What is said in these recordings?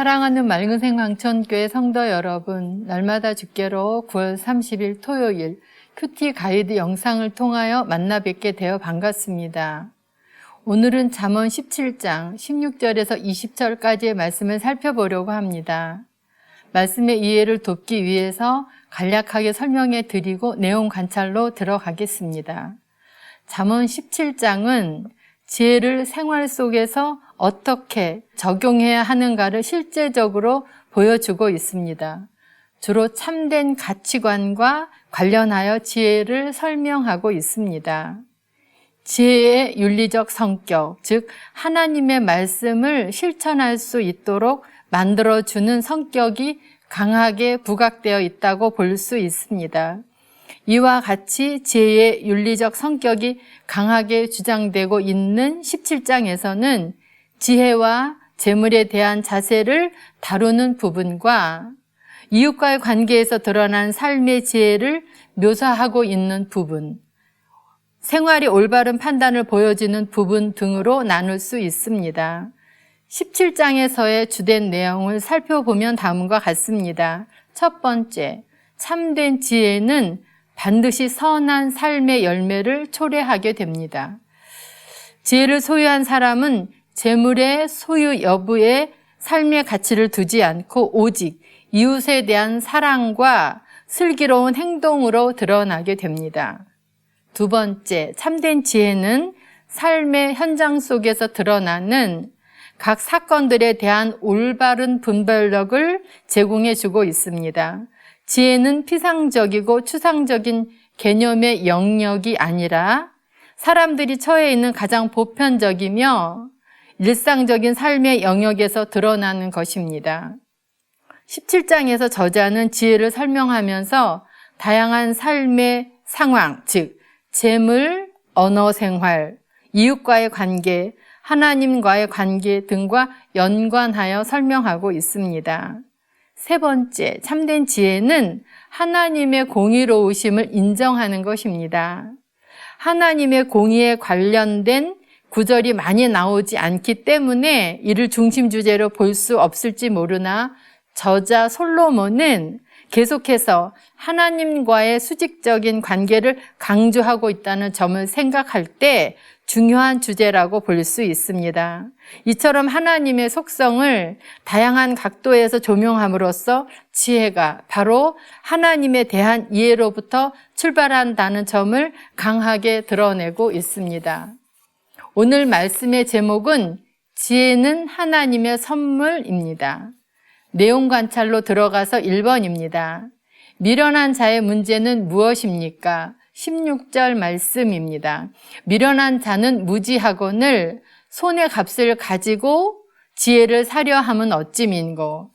사랑하는 맑은 생황천교회 성도 여러분, 날마다 주께로 9월 30일 토요일 큐티 가이드 영상을 통하여 만나 뵙게 되어 반갑습니다. 오늘은 잠언 17장 16절에서 20절까지의 말씀을 살펴보려고 합니다. 말씀의 이해를 돕기 위해서 간략하게 설명해 드리고 내용 관찰로 들어가겠습니다. 잠언 17장은 지혜를 생활 속에서 어떻게 적용해야 하는가를 실제적으로 보여주고 있습니다. 주로 참된 가치관과 관련하여 지혜를 설명하고 있습니다. 지혜의 윤리적 성격, 즉, 하나님의 말씀을 실천할 수 있도록 만들어주는 성격이 강하게 부각되어 있다고 볼 수 있습니다. 이와 같이 지혜의 윤리적 성격이 강하게 주장되고 있는 17장에서는 지혜와 재물에 대한 자세를 다루는 부분과 이웃과의 관계에서 드러난 삶의 지혜를 묘사하고 있는 부분, 생활이 올바른 판단을 보여주는 부분 등으로 나눌 수 있습니다. 17장에서의 주된 내용을 살펴보면 다음과 같습니다. 첫 번째, 참된 지혜는 반드시 선한 삶의 열매를 초래하게 됩니다. 지혜를 소유한 사람은 재물의 소유 여부에 삶의 가치를 두지 않고 오직 이웃에 대한 사랑과 슬기로운 행동으로 드러나게 됩니다. 두 번째, 참된 지혜는 삶의 현장 속에서 드러나는 각 사건들에 대한 올바른 분별력을 제공해 주고 있습니다. 지혜는 피상적이고 추상적인 개념의 영역이 아니라 사람들이 처해 있는 가장 보편적이며 일상적인 삶의 영역에서 드러나는 것입니다. 17장에서 저자는 지혜를 설명하면서 다양한 삶의 상황, 즉, 재물, 언어 생활, 이웃과의 관계, 하나님과의 관계 등과 연관하여 설명하고 있습니다. 세 번째, 참된 지혜는 하나님의 공의로우심을 인정하는 것입니다. 하나님의 공의에 관련된 구절이 많이 나오지 않기 때문에 이를 중심 주제로 볼 수 없을지 모르나 저자 솔로몬은 계속해서 하나님과의 수직적인 관계를 강조하고 있다는 점을 생각할 때 중요한 주제라고 볼 수 있습니다. 이처럼 하나님의 속성을 다양한 각도에서 조명함으로써 지혜가 바로 하나님에 대한 이해로부터 출발한다는 점을 강하게 드러내고 있습니다. 오늘 말씀의 제목은 지혜는 하나님의 선물입니다. 내용 관찰로 들어가서 1번입니다. 미련한 자의 문제는 무엇입니까? 16절 말씀입니다. 미련한 자는 무지하거늘 손의 값을 가지고 지혜를 사려 함은 어찌 민고.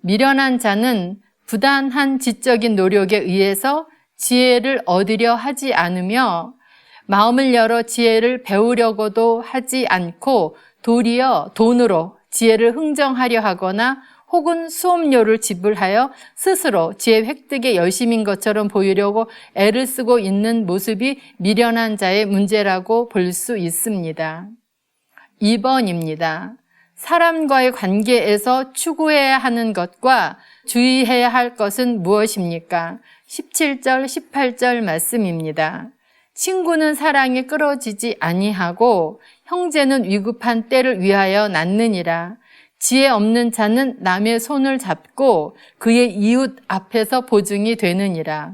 미련한 자는 부단한 지적인 노력에 의해서 지혜를 얻으려 하지 않으며 마음을 열어 지혜를 배우려고도 하지 않고 도리어 돈으로 지혜를 흥정하려 하거나 혹은 수업료를 지불하여 스스로 지혜 획득에 열심인 것처럼 보이려고 애를 쓰고 있는 모습이 미련한 자의 문제라고 볼 수 있습니다. 2번입니다. 사람과의 관계에서 추구해야 하는 것과 주의해야 할 것은 무엇입니까? 17절, 18절 말씀입니다. 친구는 사랑에 끌어지지 아니하고 형제는 위급한 때를 위하여 낳느니라. 지혜 없는 자는 남의 손을 잡고 그의 이웃 앞에서 보증이 되느니라.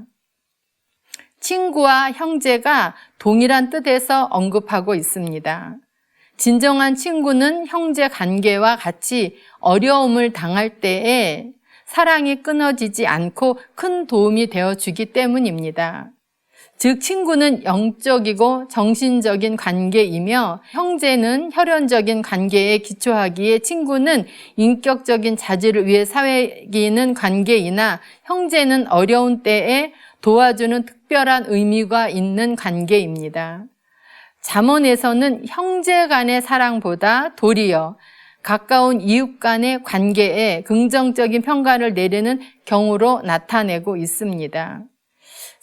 친구와 형제가 동일한 뜻에서 언급하고 있습니다. 진정한 친구는 형제 관계와 같이 어려움을 당할 때에 사랑이 끊어지지 않고 큰 도움이 되어 주기 때문입니다. 즉 친구는 영적이고 정신적인 관계이며 형제는 혈연적인 관계에 기초하기에 친구는 인격적인 자질을 위해 사회기는 관계이나 형제는 어려운 때에 도와주는 특별한 의미가 있는 관계입니다. 잠언에서는 형제 간의 사랑보다 도리어 가까운 이웃 간의 관계에 긍정적인 평가를 내리는 경우로 나타내고 있습니다.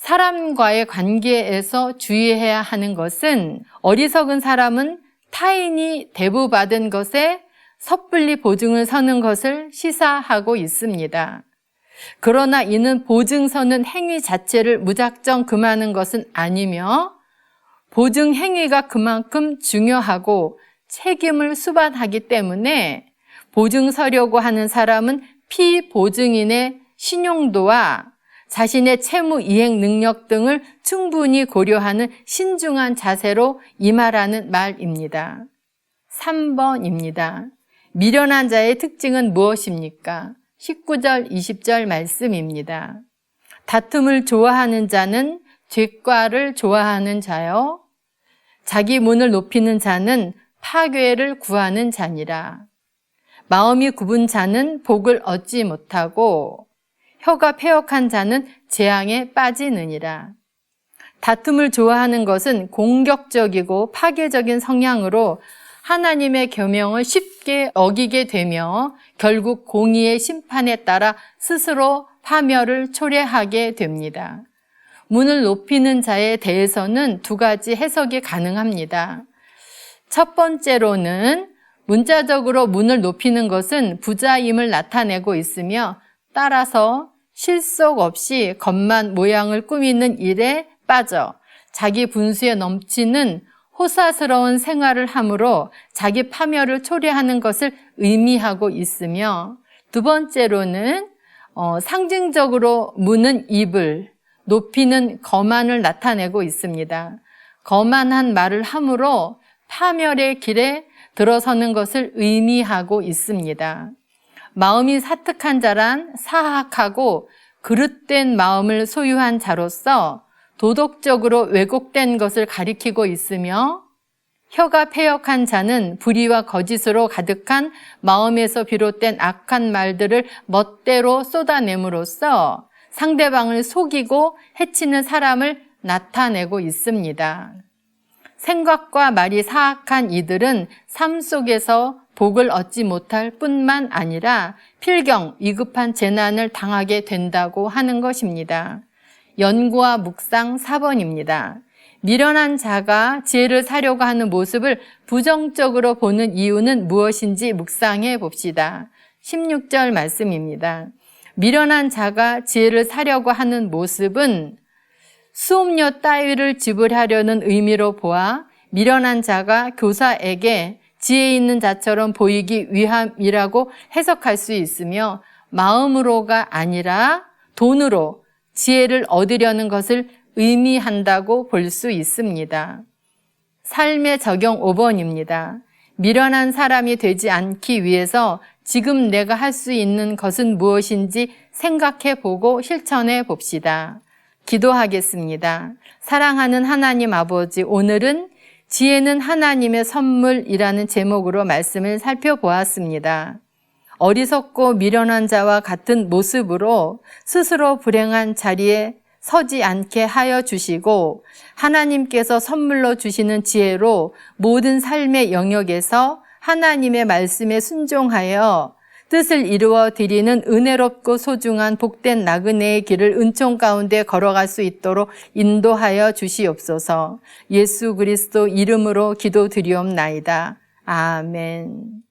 사람과의 관계에서 주의해야 하는 것은 어리석은 사람은 타인이 대부받은 것에 섣불리 보증을 서는 것을 시사하고 있습니다. 그러나 이는 보증 서는 행위 자체를 무작정 금하는 것은 아니며 보증 행위가 그만큼 중요하고 책임을 수반하기 때문에 보증 서려고 하는 사람은 피보증인의 신용도와 자신의 채무 이행 능력 등을 충분히 고려하는 신중한 자세로 임하라는 말입니다. 3번입니다. 미련한 자의 특징은 무엇입니까? 19절, 20절 말씀입니다. 다툼을 좋아하는 자는 뒷과를 좋아하는 자요. 자기 문을 높이는 자는 파괴를 구하는 자니라. 마음이 굽은 자는 복을 얻지 못하고 혀가 폐역한 자는 재앙에 빠지느니라. 다툼을 좋아하는 것은 공격적이고 파괴적인 성향으로 하나님의 계명을 쉽게 어기게 되며 결국 공의의 심판에 따라 스스로 파멸을 초래하게 됩니다. 문을 높이는 자에 대해서는 두 가지 해석이 가능합니다. 첫 번째로는 문자적으로 문을 높이는 것은 부자임을 나타내고 있으며 따라서 실속 없이 겉만 모양을 꾸미는 일에 빠져 자기 분수에 넘치는 호사스러운 생활을 함으로 자기 파멸을 초래하는 것을 의미하고 있으며 두 번째로는 어, 상징적으로 무는 입을 높이는 거만을 나타내고 있습니다. 거만한 말을 함으로 파멸의 길에 들어서는 것을 의미하고 있습니다. 마음이 사특한 자란 사악하고 그릇된 마음을 소유한 자로서 도덕적으로 왜곡된 것을 가리키고 있으며 혀가 폐역한 자는 불의와 거짓으로 가득한 마음에서 비롯된 악한 말들을 멋대로 쏟아냄으로써 상대방을 속이고 해치는 사람을 나타내고 있습니다. 생각과 말이 사악한 이들은 삶 속에서 복을 얻지 못할 뿐만 아니라 필경, 위급한 재난을 당하게 된다고 하는 것입니다. 연구와 묵상 4번입니다. 미련한 자가 지혜를 사려고 하는 모습을 부정적으로 보는 이유는 무엇인지 묵상해 봅시다. 16절 말씀입니다. 미련한 자가 지혜를 사려고 하는 모습은 수업료 따위를 지불하려는 의미로 보아 미련한 자가 교사에게 지혜 있는 자처럼 보이기 위함이라고 해석할 수 있으며 마음으로가 아니라 돈으로 지혜를 얻으려는 것을 의미한다고 볼 수 있습니다. 삶의 적용 5번입니다. 미련한 사람이 되지 않기 위해서 지금 내가 할 수 있는 것은 무엇인지 생각해 보고 실천해 봅시다. 기도하겠습니다. 사랑하는 하나님 아버지, 오늘은 지혜는 하나님의 선물이라는 제목으로 말씀을 살펴보았습니다. 어리석고 미련한 자와 같은 모습으로 스스로 불행한 자리에 서지 않게 하여 주시고 하나님께서 선물로 주시는 지혜로 모든 삶의 영역에서 하나님의 말씀에 순종하여 뜻을 이루어 드리는 은혜롭고 소중한 복된 나그네의 길을 은총 가운데 걸어갈 수 있도록 인도하여 주시옵소서. 예수 그리스도 이름으로 기도드리옵나이다. 아멘.